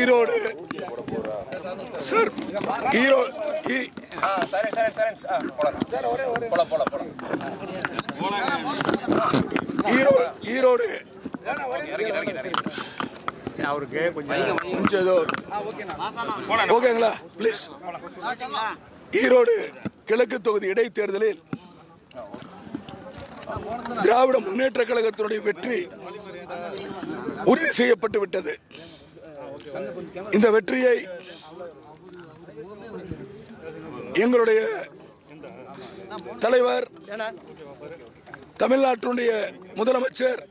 Erode. Sir Erode ஈ- ஆ சரி சரி சரி ஆ போலாம். போலாம் போலாம் போலாம். ஈரோடு. ஈரோடு அவருக்கு கொஞ்சம் கொஞ்சம் ஏதோ ஓகேங்களா? ப்ளீஸ் ஈரோடு கிழக்கு தொகுதி இடைத்தேர்தலில் திராவிட முன்னேற்ற கழகத்தினுடைய வெற்றி உறுதி செய்யப்பட்டு விட்டது. இந்த வெற்றியை எங்களுடைய தலைவர் தமிழ்நாட்டினுடைய முதலமைச்சர்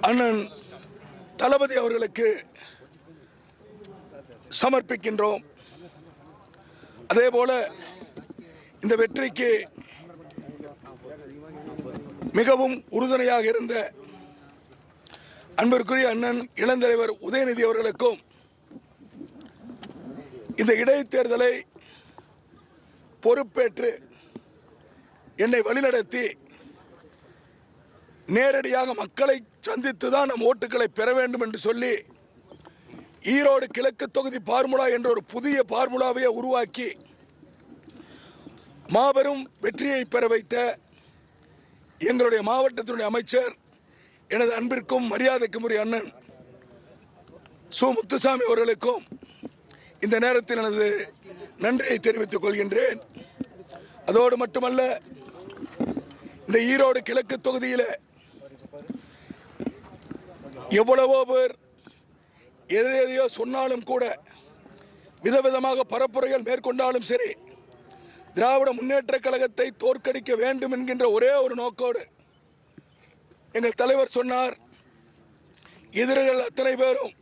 அண்ணன் தளபதி அவர்களுக்கு சமர்ப்பிக்கின்றோம். அதே போல இந்த வெற்றிக்கு மிகவும் உறுதுணையாக இருந்த அன்பிற்குரிய அண்ணன் இளந்தலைவர் உதயநிதி அவர்களுக்கும் இந்த இடைத்தேர்தலை பொறுப்பேற்று என்னை வழிநடத்தி நேரடியாக மக்களை சந்தித்து தான் நம் ஓட்டுகளை பெற வேண்டும் என்று சொல்லி ஈரோடு கிழக்கு தொகுதி பார்முலா என்ற ஒரு புதிய பார்முலாவையே உருவாக்கி மாபெரும் வெற்றியை பெற வைத்த எங்களுடைய மாவட்டத்தினுடைய அமைச்சர் எனது அன்பிற்கும் மரியாதைக்கும் உரிய அண்ணன் சு. முத்துசாமி அவர்களுக்கும் இந்த நேரத்தில் எனது நன்றியை தெரிவித்துக் கொள்கின்றேன். அதோடு மட்டுமல்ல இந்த ஈரோடு கிழக்கு தொகுதியில் எவ்வளவோ பேர் எது எதையோ சொன்னாலும் கூட விதவிதமாக பரப்புரைகள் மேற்கொண்டாலும் சரி திராவிட முன்னேற்ற கழகத்தை தோற்கடிக்க வேண்டும் என்கின்ற ஒரே ஒரு நோக்கோடு எங்கள் தலைவர் சொன்னார். எதிரிகள் அத்தனை பேரும்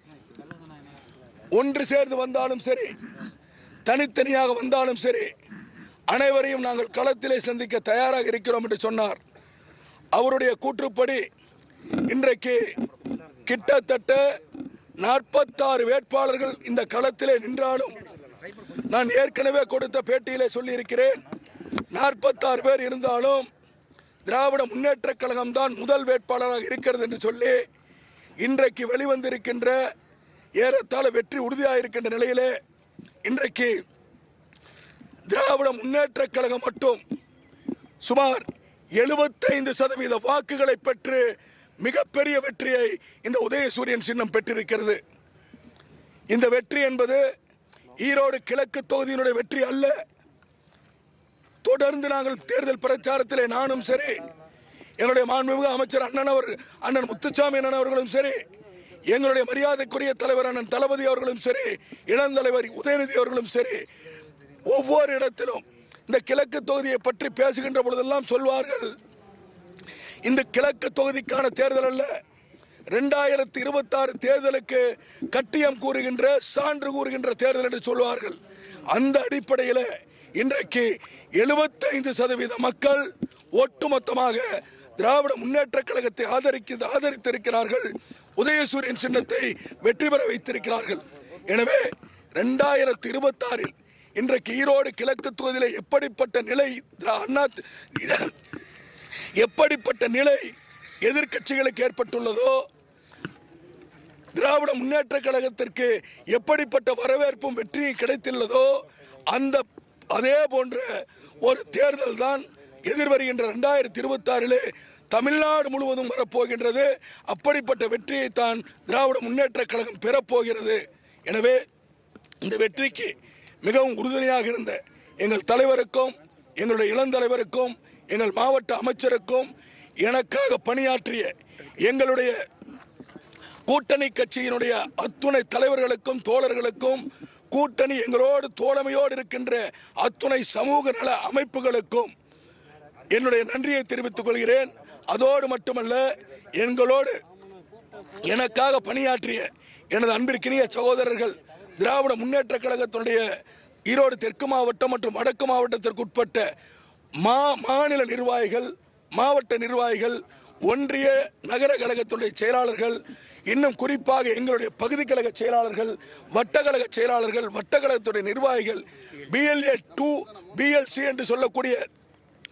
ஒன்று சேர்ந்து வந்தாலும் சரி தனித்தனியாக வந்தாலும் சரி அனைவரையும் நாங்கள் களத்திலே சந்திக்க தயாராக இருக்கிறோம் என்று சொன்னார். அவருடைய கூற்றுப்படி இன்றைக்கு கிட்டத்தட்ட நாற்பத்தாறு வேட்பாளர்கள் இந்த களத்திலே நின்றாலும் நான் ஏற்கனவே கொடுத்த பேட்டியிலே சொல்லியிருக்கிறேன் நாற்பத்தாறு பேர் இருந்தாலும் திராவிட முன்னேற்ற கழகம் தான் முதல் வேட்பாளராக இருக்கிறது என்று சொல்லி இன்றைக்கு வெளிவந்திருக்கின்ற ஏறத்தாழ வெற்றி உறுதியாக இருக்கின்ற நிலையிலே இன்றைக்கு திராவிட முன்னேற்ற கழகம் மட்டும் சுமார் எழுபத்தைந்து சதவீத வாக்குகளை பெற்று மிகப்பெரிய வெற்றியை இந்த உதயசூரியன் சின்னம் பெற்றிருக்கிறது. இந்த வெற்றி என்பது ஈரோடு கிழக்கு தொகுதியினுடைய வெற்றி அல்ல. தொடர்ந்து நாங்கள் தேர்தல் பிரச்சாரத்திலே நானும் சரி எங்களுடைய மாண்புமிகு அமைச்சர் அண்ணன் அவர் அண்ணன் முத்துச்சாமி அண்ணன் அவர்களும் சரி எங்களுடைய மரியாதைக்குரிய தலைவர் அண்ணன் தளபதி அவர்களும் சரி இளந்தலைவர் உதயநிதி அவர்களும் சரி ஒவ்வொரு இடத்திலும் இந்த கிழக்கு தொகுதியை பற்றி பேசுகின்ற பொழுதெல்லாம் சொல்வார்கள் இந்த கிழக்கு தொகுதிக்கான தேர்தல் அல்ல ரெண்டாயிரத்தி இருபத்தாறு தேர்தலுக்கு கட்டியம் கூறுகின்ற சான்று கூறுகின்ற தேர்தல் என்று சொல்வார்கள். அந்த அடிப்படையில் இன்றைக்கு எழுபத்தைந்து சதவீத மக்கள் ஒட்டுமொத்தமாக திராவிட முன்னேற்ற கழகத்தை ஆதரிக்க ஆதரித்திருக்கிறார்கள். உதயசூரியன் சின்னத்தை வெற்றி பெற வைத்திருக்கிறார்கள். எனவே ரெண்டாயிரத்தி இருபத்தாறில் இன்றைக்கு ஈரோடு கிழக்கு தொகுதியில் எப்படிப்பட்ட நிலை திரா- அண்ணா எப்படிப்பட்ட நிலை எதிர்க்கட்சிகளுக்கு ஏற்பட்டுள்ளதோ திராவிட முன்னேற்ற கழகத்திற்கு எப்படிப்பட்ட வரவேற்பும் வெற்றியும் கிடைத்துள்ளதோ அந்த அதே போன்ற ஒரு தேர்தல் தான் எதிர்வருகின்ற ரெண்டாயிரத்தி இருபத்தாறிலே தமிழ்நாடு முழுவதும் வரப்போகின்றது. அப்படிப்பட்ட வெற்றியை தான் திராவிட முன்னேற்ற கழகம் பெறப்போகிறது. எனவே இந்த வெற்றிக்கு மிகவும் உறுதுணையாக இருந்த எங்கள் தலைவருக்கும் எங்களுடைய இளந்தலைவருக்கும் எங்கள் மாவட்ட அமைச்சருக்கும் எனக்காக பணியாற்றிய எங்களுடைய கூட்டணி கட்சியினுடைய அத்துணை தலைவர்களுக்கும் தோழர்களுக்கும் கூட்டணி எங்களோடு தோழமையோடு இருக்கின்ற அத்துணை சமூக நல அமைப்புகளுக்கும் என்னுடைய நன்றியை தெரிவித்துக் கொள்கிறேன். அதோடு மட்டுமல்ல எங்களோடு எனக்காக பணியாற்றிய எனது அன்பிற்கினிய சகோதரர்கள் திராவிட முன்னேற்ற கழகத்தினுடைய ஈரோடு தெற்கு மாவட்டம் மற்றும் வடக்கு மாவட்டத்திற்கு உட்பட்ட மா மாநில நிர்வாகிகள் மாவட்ட நிர்வாகிகள் ஒன்றிய நகர கழகத்துடைய செயலாளர்கள் இன்னும் குறிப்பாக எங்களுடைய பகுதி கழக செயலாளர்கள் வட்டக்கழக செயலாளர்கள் வட்டக்கழகத்துடைய நிர்வாகிகள் பிஎல்ஏ டூ பிஎல்சி என்று சொல்லக்கூடிய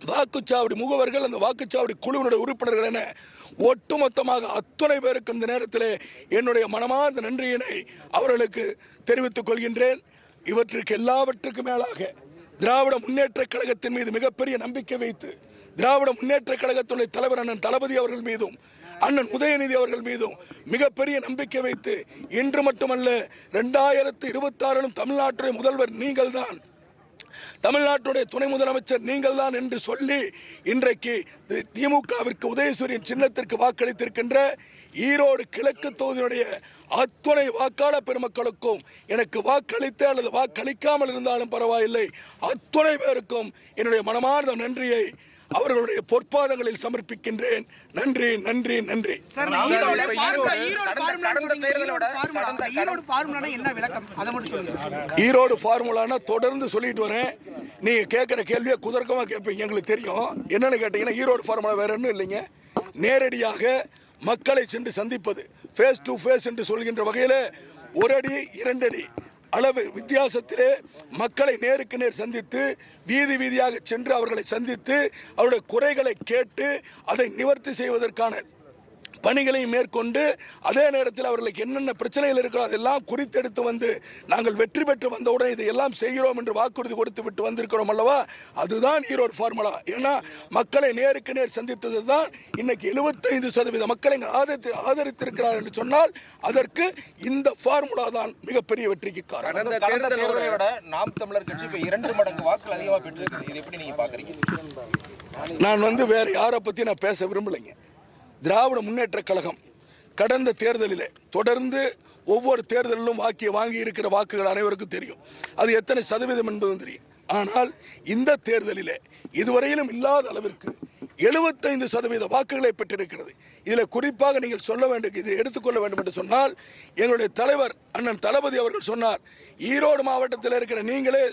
வாக்குச்சாவடி முகவர்கள் அந்த வாக்குச்சாவடி குழுவினுடைய உறுப்பினர்கள் என ஒட்டுமொத்தமாக அத்துணை பேருக்கு இந்த நேரத்திலே என்னுடைய மனமார்ந்த நன்றியினை அவர்களுக்கு தெரிவித்துக் கொள்கின்றேன். இவற்றுக்கு எல்லாவற்றுக்கும் மேலாக திராவிட முன்னேற்றக் கழகத்தின் மீது மிகப்பெரிய நம்பிக்கை வைத்து திராவிட முன்னேற்ற கழகத்துடைய தலைவர் அண்ணன் தளபதி அவர்கள் மீதும் அண்ணன் உதயநிதி அவர்கள் மீதும் மிகப்பெரிய நம்பிக்கை வைத்து இன்று மட்டுமல்ல ரெண்டாயிரத்து இருபத்தாறிலும் தமிழ்நாட்டுடைய முதல்வர் நீங்கள்தான் தமிழ்நாட்டுடைய துணை முதலமைச்சர் நீங்கள் தான் என்று சொல்லி இன்றைக்கு தி- திமுகவிற்கு உதயசூரியன் சின்னத்திற்கு வாக்களித்திருக்கின்ற ஈரோடு கிழக்கு தொகுதியினுடைய அத்துணை வாக்காளர் பெருமக்களுக்கும் எனக்கு வாக்களித்து அல்லது வாக்களிக்காமல் இருந்தாலும் பரவாயில்லை அத்துணை பேருக்கும் என்னுடைய மனமார்ந்த நன்றியை அவர்களுடைய பொற்பாதங்களில் சமர்ப்பிக்கின்றேன். நன்றி நன்றி நன்றி. ஈரோடு ஃபார்முலானா என்ன விளக்கம்? அதை மட்டும் சொல்லுங்க. சார். ஈரோடு ஃபார்முலானா தொடர்ந்து சொல்லிட்டு வரேன். நீங்க கேட்குற கேள்வியை குதர்க்கமாக கேட்பீங்க எங்களுக்கு தெரியும். என்னன்னு கேட்டீங்கன்னா ஈரோடு ஃபார்முலா வேற ஒன்றும் இல்லைங்க. நேரடியாக மக்களை சென்று சந்திப்பது ஃபேஸ் டு ஃபேஸ் என்று சொல்கின்ற வகையில் ஒரு அடி இரண்டடி அளவு வித்தியாசத்திலே மக்களை நேருக்கு நேர் சந்தித்து வீதி வீதியாக சென்று அவர்களை சந்தித்து அவருடைய குறைகளை கேட்டு அதை நிவர்த்தி செய்வதற்கான பணிகளை மேற்கொண்டு அதே நேரத்தில் அவர்களுக்கு என்னென்ன பிரச்சனைகள் இருக்கிறோ அதெல்லாம் குறித்தெடுத்து வந்து நாங்கள் வெற்றி பெற்று வந்தவுடன் இதையெல்லாம் செய்கிறோம் என்று வாக்குறுதி கொடுத்து விட்டு வந்திருக்கிறோம் அல்லவா? அதுதான் ஈரோடு ஃபார்முலா. ஏன்னா மக்களை நேருக்கு நேர் சந்தித்தது தான் இன்னைக்கு எழுபத்தைந்து சதவீத மக்களை ஆதரித்து ஆதரித்திருக்கிறார் என்று சொன்னால் அதற்கு இந்த ஃபார்முலா தான் மிகப்பெரிய வெற்றிக்கு காரணம். கடந்த கடந்த தேர்தலை விட நாம் தமிழர் கட்சி இப்ப இரண்டு மடங்கு வாக்குகள் அதிகமா பெற்றிருக்கு இது எப்படி நீங்க பாக்குறீங்க? நான் வந்து வேற யாரை பற்றி நான் பேச விரும்பலைங்க. திராவிட முன்னேற்ற கழகம் கடந்த தேர்தலில் தொடர்ந்து ஒவ்வொரு தேர்தலிலும் வாக்கிய வாங்கி இருக்கிற வாக்குகள் அனைவருக்கும் தெரியும். அது எத்தனை சதவீதம் என்பதும் தெரியும். ஆனால் இந்த தேர்தலில் இதுவரையிலும் இல்லாத அளவிற்கு எழுபத்தைந்து சதவீத வாக்குகளை பெற்றிருக்கிறது. இதில் குறிப்பாக நீங்கள் சொல்ல வேண்டும் இதை எடுத்துக்கொள்ள வேண்டும் என்று சொன்னால் எங்களுடைய தலைவர் அண்ணன் தளபதி அவர்கள் சொன்னார் ஈரோடு மாவட்டத்தில் இருக்கிற நீங்களே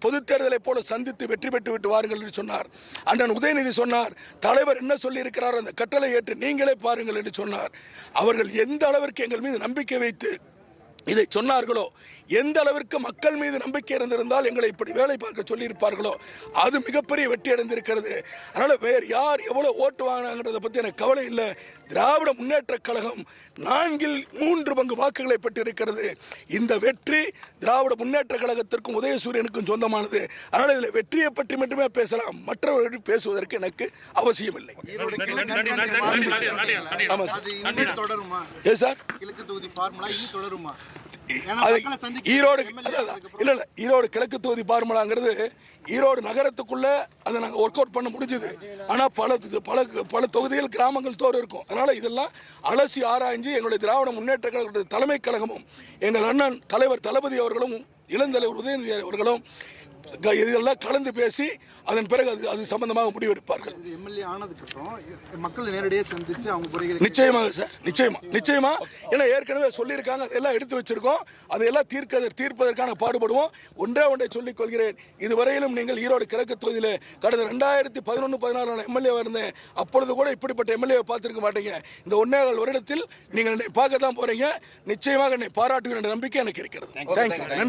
பொது தேர்தலை போல சந்தித்து வெற்றி பெற்று விட்டு வாருங்கள் என்று சொன்னார். அண்ணன் உதயநிதி சொன்னார் தலைவர் என்ன சொல்லியிருக்கிறார் அந்த கட்டளை ஏற்று நீங்களே பாருங்கள் என்று சொன்னார். அவர்கள் எந்த அளவிற்கு எங்கள் மீது நம்பிக்கை வைத்து இதை சொன்னார்களோ எந்த அளவிற்கு மக்கள் மீது நம்பிக்கை இருந்திருந்தால் எங்களை இப்படி வேலை பார்க்க சொல்லியிருப்பார்களோ அது மிகப்பெரிய வெற்றி அடைந்திருக்கிறது அதனால் வேறு யார் எவ்வளோ ஓட்டு வாங்கினாங்கிறத பற்றி எனக்கு கவலை இல்லை திராவிட முன்னேற்ற கழகம் நான்கில் மூன்று பங்கு வாக்குகளை பெற்றிருக்கிறது இந்த வெற்றி திராவிட முன்னேற்ற கழகத்திற்கும் உதயசூரியனுக்கும் சொந்தமானது அதனால் இதில் வெற்றியை பற்றி மட்டுமே பேசலாம் மற்றவர்கள் பேசுவதற்கு எனக்கு அவசியம் இல்லை ஆமாம் சார் தொடருமா ஏ சார் கிழக்கு தொகுதி ஃபார்முலா தொடருமா ஈரோடு இல்ல இல்ல. ஈரோடு கிழக்கு தொகுதி பார்மலாங்கிறது ஈரோடு நகரத்துக்குள்ள அதை நாங்கள் ஒர்க் அவுட் பண்ண முடிஞ்சது. ஆனா பல பல பல தொகுதிகள் கிராமங்கள் தோறும் இருக்கும். அதனால இதெல்லாம் அலசி ஆராய்ஞ்சு எங்களுடைய திராவிட முன்னேற்ற கழகத்துடைய தலைமை கழகமும் எங்கள் அண்ணன் தலைவர் தளபதி அவர்களும் இளந்தலைவர் உதயநிதி அவர்களும் இதெல்லாம் கலந்து பேசி அதன் பிறகு அது அது சம்பந்தமாக முடிவெடுப்பார்கள். இது எம்எல்ஏ ஆனதுக்கு அப்புறம் மக்களை நேரடியாக சந்திச்சு அவங்க குறைகளை நிச்சயமாக சார் நிச்சயமா நிச்சயமா. ஏன்னா ஏற்கனவே சொல்லியிருக்காங்க அதெல்லாம் எடுத்து வச்சிருக்கோம். அதையெல்லாம் தீர்க்க தீர்ப்பதற்கான பாடுபடுவோம். ஒன்றே ஒன்றை சொல்லிக் கொள்கிறேன். இதுவரையிலும் நீங்கள் ஈரோடு கிழக்கு தொகுதியில் கடந்த ரெண்டாயிரத்தி பதினொன்று பதினாறு எம்எல்ஏ இருந்தேன் அப்பொழுது கூட இப்படிப்பட்ட எம்எல்ஏவை பார்த்திருக்க மாட்டீங்க. இந்த ஒன்னேகால் வருடத்தில் நீங்கள் என்னை பார்க்க தான் போறீங்க. நிச்சயமாக என்னை பாராட்டுகிற நம்பிக்கை எனக்கு இருக்கிறது. தேங்க்யூ நன்றி.